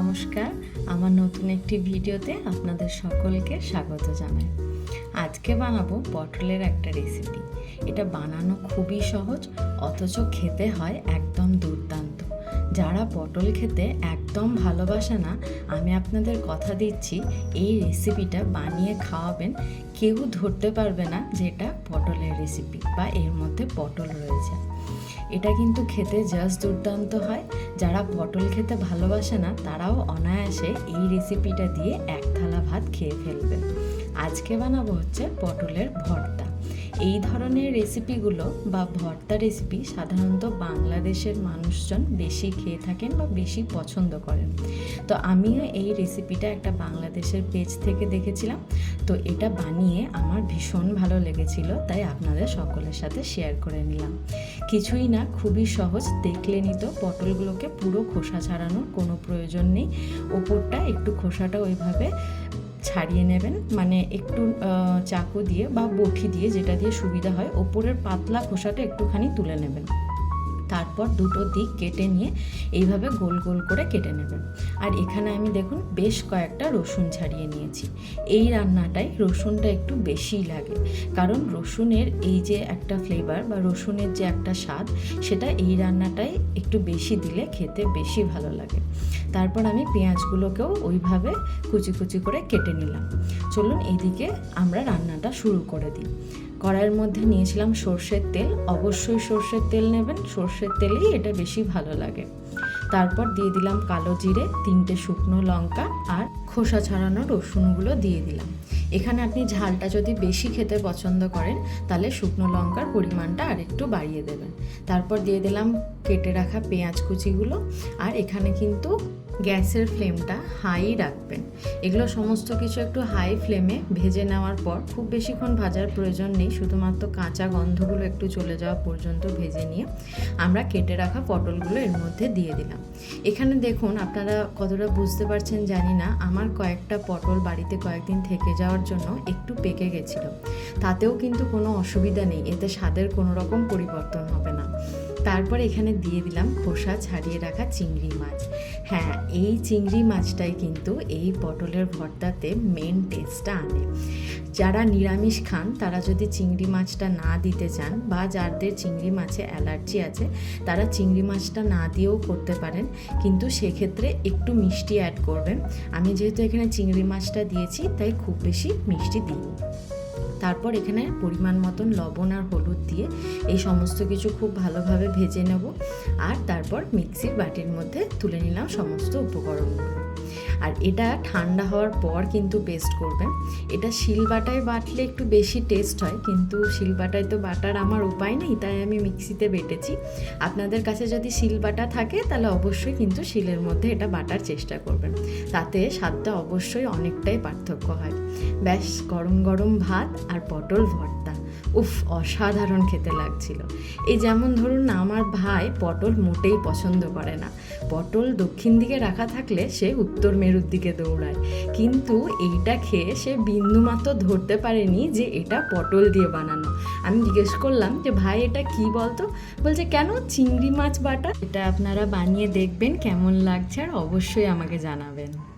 নমস্কার। আমার নতুন একটি ভিডিওতে আপনাদের সকলকে স্বাগত জানাই। আজকে বানাবো পটলের একটা রেসিপি এটা বানানো খুবই সহজ, অথচ খেতে হয় একদম দুর্দান্ত। যারা পটল খেতে একদম ভালোবাসে না, আমি আপনাদের কথা দিচ্ছি, এই রেসিপিটা বানিয়ে খাওয়াবেন। কেউ ধরতে পারবে না যে এটা পটলের রেসিপি বা এর মধ্যে পটল রয়েছে। এটা কিন্তু খেতে জাস্ট দুর্দান্ত হয়। যারা পটল খেতে ভালোবাসে না, তারাও অনায়াসে এই রেসিপিটা দিয়ে এক থালা ভাত খেয়ে ফেলবে। আজকে বানাবো হচ্ছে পটলের ভর্তা। এই ধরনের রেসিপিগুলো বা ভর্তা রেসিপি সাধারণত বাংলাদেশের মানুষজন বেশি খেয়ে থাকেন বা বেশি পছন্দ করেন। তো আমিও এই রেসিপিটা একটা বাংলাদেশের পেজ থেকে দেখেছিলাম। তো এটা বানিয়ে আমার ভীষণ ভালো লেগেছিল, তাই আপনাদের সকলের সাথে শেয়ার করে নিলাম। কিছুই না, খুবই সহজ, দেখলে নিত পটলগুলোকে পুরো খোসা ছাড়ানোর কোনো প্রয়োজন নেই। ওপরটা একটু খোসাটা ওইভাবে ছাড়িয়ে নেবেন। মানে একটু চাকু দিয়ে বা বটি দিয়ে যেটা দিয়ে সুবিধা হয়, ওপরের পাতলা খোসাটা একটুখানি তুলে নেবেন। তারপর দুটো দিক কেটে নিয়ে এইভাবে গোল গোল করে কেটে নেবেন আর এখানে আমি দেখুন বেশ কয়েকটা রসুন ছাড়িয়ে নিয়েছি। এই রান্নাটায় রসুনটা একটু বেশিই লাগে। কারণ রসুনের এই যে একটা ফ্লেভার বা রসুনের যে একটা স্বাদ, সেটা এই রান্নাটায় একটু বেশি দিলে খেতে বেশি ভালো লাগে। তারপর আমি পেঁয়াজগুলোকেও ওইভাবে কুচি কুচি করে কেটে নিলাম। চলুন এইদিকে আমরা রান্নাটা শুরু করে দিই। কড়াইয়ের মধ্যে নিয়েছিলাম সর্ষের তেল। অবশ্যই সর্ষের তেল নেবেন। সর্ষের তেলেই এটা বেশি ভালো লাগে। তারপর দিয়ে দিলাম কালো জিরে, তিনটে শুকনো লঙ্কা আর খোসা ছাড়ানো রসুনগুলো দিয়ে দিলাম। এখানে আপনি ঝালটা যদি বেশি খেতে পছন্দ করেন, তাহলে শুকনো লঙ্কার পরিমাণটা আরেকটু বাড়িয়ে দেবেন। তারপর দিয়ে দিলাম কেটে রাখা পেঁয়াজ কুচিগুলো আর এখানে কিন্তু গ্যাসের ফ্লেমটা হাই রাখবেন। এগুলো সমস্ত কিছু একটু হাই ফ্লেমে ভেজে নেওয়ার পর খুব বেশিক্ষণ ভাজার প্রয়োজন নেই, শুধুমাত্র কাঁচা গন্ধগুলো একটু চলে যাওয়া পর্যন্ত ভেজে নিয়ে আমরা কেটে রাখা পটলগুলো এর মধ্যে দিয়ে দিলাম। এখানে দেখুন, আপনারা কতটা বুঝতে পারছেন জানি না। আমার কয়েকটা পটল বাড়িতে কয়েকদিন থেকে যাওয়ার জন্য একটু পেকে গেছিল। তাতেও কিন্তু কোনো অসুবিধা নেই। এতে স্বাদের কোনো রকম পরিবর্তন হবে না। তারপর এখানে দিয়ে দিলাম খোসা ছাড়িয়ে রাখা চিংড়ি মাছ। হ্যাঁ এই চিংড়ি মাছটাই কিন্তু এই পটলের ভর্তাতে মেন টেস্টটা আনে। যারা নিরামিষ খান, তারা যদি চিংড়ি মাছটা না দিতে চান বা যাদের চিংড়ি মাছে অ্যালার্জি আছে, তারা চিংড়ি মাছটা না দিয়েও করতে পারেন, কিন্তু সেক্ষেত্রে একটু মিষ্টি অ্যাড করবেন। আমি যেহেতু এখানে চিংড়ি মাছটা দিয়েছি, তাই খুব বেশি মিষ্টি দিইনি। তারপর এখানে পরিমাণ মতন লবণ আর হলুদ দিয়ে এই সমস্ত কিছু খুব ভালোভাবে ভেজে নেব। আর তারপর মিক্সির বাটির মধ্যে তুলে নিলাম সমস্ত উপকরণগুলো। আর এটা ঠান্ডা হওয়ার পর কিন্তু পেস্ট করবেন এটা শিলবাটায় বাটলে একটু বেশি টেস্ট হয়, কিন্তু শিলবাটায় তো বাটার আমার উপায় নেই, তাই আমি মিক্সিতে বেটেছি। আপনাদের কাছে যদি শিলবাটা থাকে, তাহলে অবশ্যই কিন্তু শিলের মধ্যে এটা বাটার চেষ্টা করবেন। তাতে স্বাদটা অবশ্যই অনেকটাই পার্থক্য হয়। ব্যাস, গরম গরম ভাত আর পটল ভর্তা। উফ, অসাধারণ খেতে লাগছিল। এই যেমন ধরুন আমার ভাই পটল মোটেই পছন্দ করে না। পটল দক্ষিণ দিকে রাখা থাকলে সে উত্তর মেরুর দিকে দৌড়ায়। কিন্তু এইটা খেয়ে সে বিন্দুমাত্র ধরতে পারেনি যে এটা পটল দিয়ে বানানো। আমি জিজ্ঞেস করলাম যে, ভাই, এটা কি বলতো? বলছে, কেন? চিংড়ি মাছ বাটা? এটা আপনারা বানিয়ে দেখবেন কেমন লাগছে আর অবশ্যই আমাকে জানাবেন।